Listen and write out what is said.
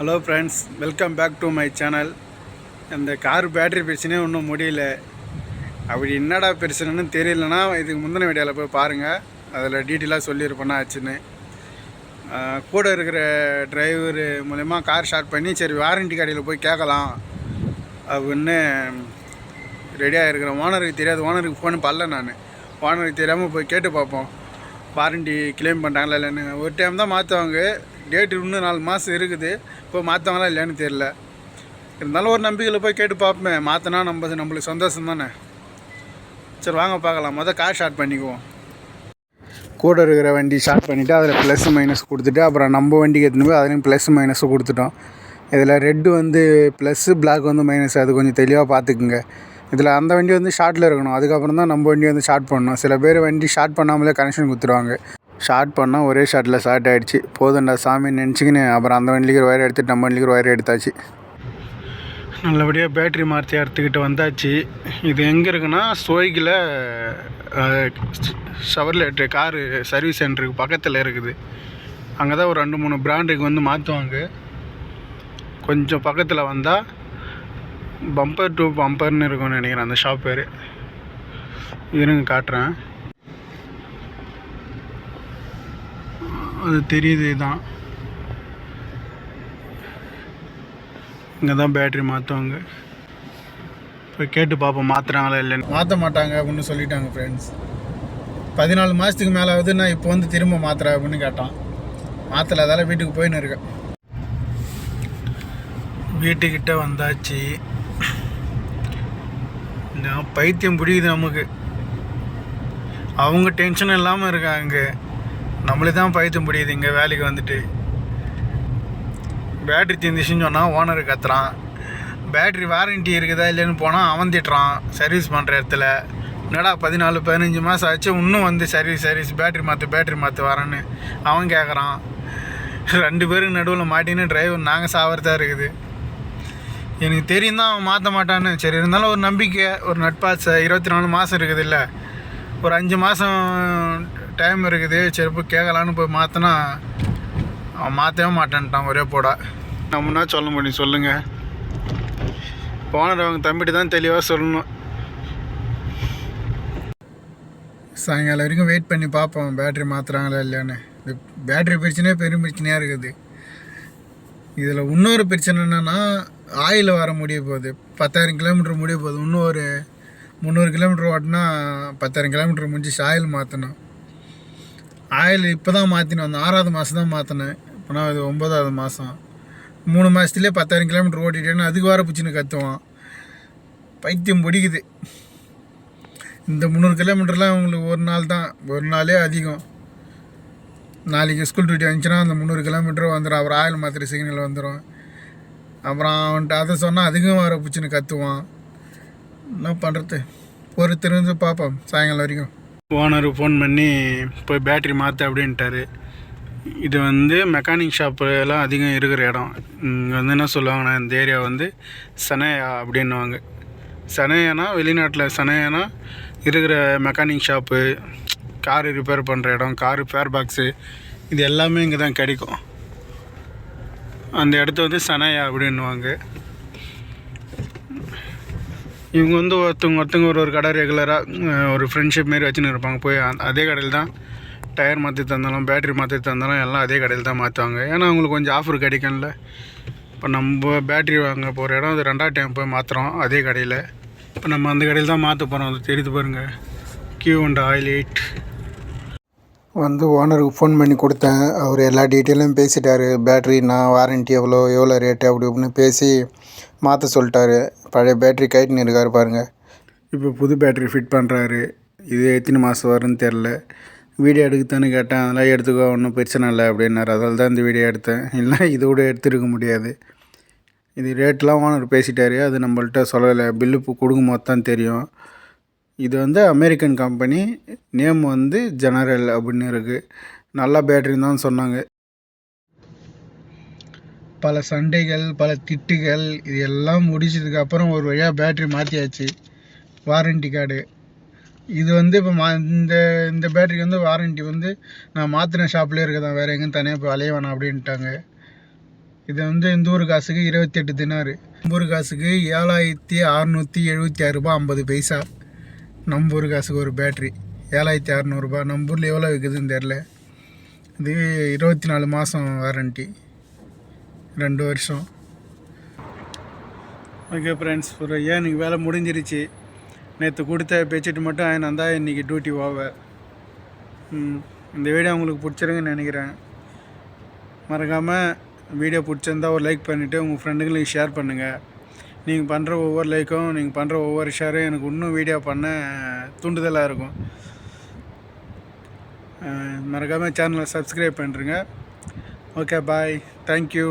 Hello friends welcome back to my channel அந்த car battery பிரச்சனையே ஒன்றும் முடியல. அப்படி என்னடா பிரச்சனைன்னு தெரியலனா இதுக்கு முந்தின வீடியோவில் போய் பாருங்கள் அதில் டீட்டெயிலாக சொல்லியிருப்பேன்னா ஆச்சுன்னு கூட இருக்கிற டிரைவர் மூலயமா கார் ஸ்டார்ட் பண்ணி சரி வாரண்டி கடையில் போய் கேட்கலாம். அப்படின்னு ரெடியாக இருக்கிற ஓனருக்கு தெரியாது ஓனருக்கு ஃபோன் பண்ணல நான். ஓனருக்கு தெரியாமல் போய் கேட்டு பார்ப்போம். வாரண்டி கிளைம் பண்ணுறாங்களா இல்லைன்னு ஒரு டைம் தான் மாற்றுவாங்க டேட்டு இன்னும் நாலு மாதம் இருக்குது. இப்போ மாற்றுவாங்களா இல்லையான்னு தெரில இருந்தாலும் ஒரு நம்பிக்கையில் போய் கேட்டு பார்ப்போமே. மாற்றினா நம்ம நம்மளுக்கு சந்தோஷம் தானே சரி வாங்க பார்க்கலாம். மொதல் கார் ஸ்டார்ட் பண்ணிக்குவோம். கூட இருக்கிற வண்டி ஸ்டார்ட் பண்ணிவிட்டு அதில் ப்ளஸ் மைனஸ் கொடுத்துட்டு அப்புறம் நம்ம வண்டிக்கு எடுத்துன்னு போய் அதுலேயும் ப்ளஸ் மைனஸ் கொடுத்துட்டோம். இதில் ரெட்டு வந்து ப்ளஸ்ஸு பிளாக் வந்து மைனஸ் அது கொஞ்சம் தெளிவாக பார்த்துக்குங்க. இதில் அந்த வண்டி வந்து ஷார்ட்டில் இருக்கணும். அதுக்கப்புறம் தான் நம்ம வண்டி வந்து ஷார்ட் பண்ணணும். சில பேர் வண்டி ஷார்ட் பண்ணாமலே கனெக்ஷன் கொடுத்துருவாங்க ஷார்ட் பண்ணால் ஒரே ஷார்ட்டில் ஷார்ட் ஆகிடுச்சு போதுண்டா சாமி நினச்சிக்கின்னு அப்புறம் அந்த வண்டிக்கு ஒயர் எடுத்துட்டு நம்ம வண்டிக்கு ஒயர் எடுத்தாச்சு. நல்லபடியாக பேட்ரி மாற்றி எடுத்துக்கிட்டு வந்தாச்சு. இது எங்கே இருக்குன்னா ஸ்வைகில் ஷவர்லேட்டு காரு சர்வீஸ் சென்டருக்கு பக்கத்தில் இருக்குது. அங்கே தான் ஒரு ரெண்டு மூணு பிராண்டுக்கு வந்து மாற்றுவாங்க கொஞ்சம் பக்கத்தில் வந்தால் பம்பர் டு பம்பர்னு இருக்கும்னு நினைக்கிறேன் அந்த ஷாப் பேர். இருங்க காட்டுறேன். அது தெரியுது தான் இங்கே தான் பேட்ரி மாற்றுவாங்க போய் கேட்டு பார்ப்போம் மாற்றுறாங்களா இல்லைன்னு. மாற்ற மாட்டாங்க அப்படின்னு சொல்லிட்டாங்க ஃப்ரெண்ட்ஸ் பதினாலு மாதத்துக்கு மேலே ஆகுது நான் இப்போ வந்து திரும்ப மாற்றுறேன் அப்படின்னு கேட்டான். மாற்றலை அதால் வீட்டுக்கு போயின்னு இருக்கேன். வீட்டுக்கிட்ட வந்தாச்சு. நான் பைத்தியம் பிடிக்குது நமக்கு. அவங்க டென்ஷன் இல்லாமல் இருக்காங்க. நம்மளே தான் பைத்தியம் பிடிக்குது இங்கே வேலைக்கு வந்துட்டு. பேட்ரி தீர்ந்துச்சுன்னு சொன்னால் ஓனர் கத்துறான். பேட்ரி வாரண்டி இருக்குதா இல்லைன்னு போனால் அவன் திட்டுறான். சர்வீஸ் பண்ணுற இடத்துல. என்னடா பதினாலு பதினஞ்சு மாதம் ஆச்சு இன்னும் வந்து சர்வீஸ் சர்வீஸ் பேட்ரி மாற்று பேட்ரி மாற்று வரேன்னு அவன் கேட்குறான் ரெண்டு பேருக்கு நடுவில் மாட்டின்னு டிரைவர் நாங்கள் சாவறதா இருக்குது. எனக்கு தெரியும் தான் அவன் மாற்ற மாட்டான்னு. சரி இருந்தாலும் ஒரு நம்பிக்கை ஒரு நட்பாசை. இருபத்தி நாலு மாதம் இருக்குது இல்லை ஒரு அஞ்சு மாதம் டைம் இருக்குது. சரி போய் கேட்கலான்னு போய் மாற்றினா அவன் மாற்றவே மாட்டேன்ட்டான் ஒரே போடா. நம்மனா சொல்ல முடியும் சொல்லுங்கள் ஓனர் அவங்க தம்பிட்டு தான் தெளிவாக சொல்லணும். சாயங்காலம் வரைக்கும் வெயிட் பண்ணி பார்ப்போம் பேட்ரி மாற்றுறாங்களா இல்லையான்னு. இந்த பேட்ரி பிரச்சனையே பெரும் பிரச்சனையாக இருக்குது. இதில் இன்னொரு பிரச்சனை என்னென்னா ஆயில் வர முடிய போகுது. பத்தாயிரம் கிலோமீட்டர் முடிய போகுது. இன்னும் ஒரு முந்நூறு கிலோமீட்டர் ஓட்டினா பத்தாயிரம் கிலோமீட்டர் முடிஞ்சு ஆயில் மாற்றணும் ஆயில் இப்போ தான் மாற்றினேன் அந்த ஆறாவது மாதம் தான் மாற்றினேன் இப்போ நான் இது ஒம்பதாவது மாதம் மூணு மாதத்துலேயே பத்தாயிரம் கிலோமீட்டர் ஓட்டிட்டேன்னு அதுக்கு வர பிடிச்சின்னு கற்றுவான் பைத்தியம் பிடிக்குது. இந்த முந்நூறு கிலோமீட்டர்லாம் உங்களுக்கு ஒரு நாள் தான். ஒரு நாளே அதிகம். நாளைக்கு ஸ்கூல் டியூட்டி வந்துச்சுன்னா அந்த முந்நூறு கிலோமீட்டர் வந்துடும் அப்புறம் ஆயில் மாத்திரை சிக்னல் வந்துடும் அப்புறம் அவன்கிட்ட அதை சொன்னால் அதுக்கும் வர பிடிச்சின்னு கற்றுவான் என்ன பண்ணுறது பொறுத்திருந்து பார்ப்போம் சாயங்காலம் வரைக்கும். ஓனர் ஃபோன் பண்ணி போய் பேட்ரி மாற்று அப்படின்ட்டாரு. இது வந்து மெக்கானிக் ஷாப்பு எல்லாம் அதிகம் இருக்கிற இடம். இங்கே வந்து என்ன சொல்லுவாங்கன்னா இந்த ஏரியா வந்து சனையா அப்படின்னுவாங்க. சனையானா வெளிநாட்டில் சனையானா இருக்கிற மெக்கானிக் ஷாப்பு காரு ரிப்பேர் பண்ணுற இடம் காரு ஃபேர் பாக்ஸு இது எல்லாமே இங்கே தான் கிடைக்கும். அந்த இடத்த வந்து சனையா அப்படின்னுவாங்க. இவங்க வந்து ஒருத்தவங்க ஒருத்தவங்க ஒரு ஒரு கடை ரெகுலராக ஒரு ஃப்ரெண்ட்ஷிப் மாரி வச்சுன்னு இருப்பாங்க. போய் அந்த- அதே கடையில் தான் டயர் மாற்றி தந்தாலும் பேட்ரி மாற்றி தந்தாலும் எல்லாம் அதே கடையில் தான் மாற்றுவாங்க ஏன்னா அவங்களுக்கு கொஞ்சம் ஆஃபர் கிடைக்கும்ல. இப்போ நம்ம பேட்ரி வாங்க போகிற இடம் அது ரெண்டாவது டைம் போய் மாற்றுறோம் அதே கடையில். இப்போ நம்ம அந்த கடையில் தான் மாற்ற போகிறோம் அது தெரியுது பாருங்கள் கியூ அண்ட் ஆயில் எயிட் வந்து ஓனருக்கு ஃபோன் பண்ணி கொடுத்தேன். அவர் எல்லா டீட்டெயிலும் பேசிட்டார். பேட்ரி நான் வாரண்ட்டி எவ்வளோ எவ்வளோ ரேட்டு அப்படி இப்படின்னு பேசி மாற்ற சொல்லிட்டாரு. பழைய பேட்ரி கழட்டின்னு இருக்காரு பாருங்கள் இப்போ புது பேட்ரி ஃபிட் பண்ணுறாரு. இது எத்தனை மாதம் வரும்னு தெரில. வீடியோ எடுக்கத்தானு கேட்டேன். அதெல்லாம் எடுத்துக்கோ ஒன்றும் பிரச்சனை இல்லை அப்படின்னாரு. அதால் தான் இந்த வீடியோ எடுத்தேன். இல்லைனா இதோட எடுத்துருக்க முடியாது. இது ரேட்லாம் ஓனர் பேசிட்டாரு. அது நம்மள்ட்ட சொல்லலை. பில்லு கொடுக்கும் போது தான் தெரியும். இது வந்து அமெரிக்கன் கம்பெனி நேம் வந்து ஜெனரல் அப்படின்னு இருக்குது நல்ல பேட்டரின்னு தான் சொன்னாங்க. பல சண்டைகள் பல திட்டுகள் இது எல்லாம் முடிச்சதுக்கப்புறம் ஒரு வழியாக பேட்டரி மாற்றியாச்சு வாரண்டி கார்டு இது வந்து இப்போ மா இந்த இந்த பேட்டரிக்கு வந்து வாரண்டி வந்து நான் மாற்றின ஷாப்லேயே இருக்குதான். வேறு எங்கேயும் தனியாக போய் அலைய வேணாம் அப்படின்ட்டாங்க. இது வந்து இந்த ஊர் காசுக்கு இருபத்தி எட்டு தினாரு. நம்ம ஊர் காசுக்கு ஏழாயிரத்தி அறநூற்றி எழுபத்தி ஆறு ரூபாய் ஐம்பது பைசா. நம்ம ஊர் காசுக்கு ஒரு பேட்ரி ஏழாயிரத்தி அறநூறுபா. நம்ம ஊரில் எவ்வளோ விற்குதுன்னு தெரில இது இருபத்தி நாலு மாதம் வாரண்ட்டி ரெண்டு வருஷம். ஓகே ஃப்ரெண்ட்ஸ் ஒரு ஏன் இன்னைக்கு வேலை முடிஞ்சிருச்சு? நேற்று கொடுத்த பெட்ஷீட் மட்டும் ஆயின் வந்தால் இன்றைக்கி டியூட்டி ஓவர் இந்த வீடியோ உங்களுக்கு பிடிச்சிருக்குன்னு நினைக்கிறேன். மறக்காமல் வீடியோ பிடிச்சிருந்தா ஒரு லைக் பண்ணிவிட்டு உங்கள் ஃப்ரெண்டுங்களுக்கு ஷேர் பண்ணுங்கள் நீங்கள் பண்ணுற ஒவ்வொரு லைக்கும் நீங்கள் பண்ணுற ஒவ்வொரு ஷேரும் எனக்கு இன்னும் வீடியோ பண்ண தூண்டுதலாக இருக்கும். மறக்காமல் சேனலை சப்ஸ்கிரைப் பண்ணுறேங்க ஓகே பாய் தேங்க்யூ